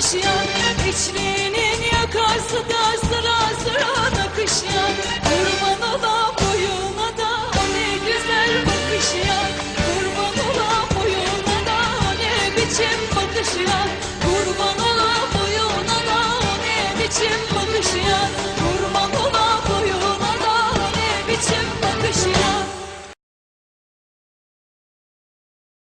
akışa İçliğinin yakar sıra sıra sıra akışa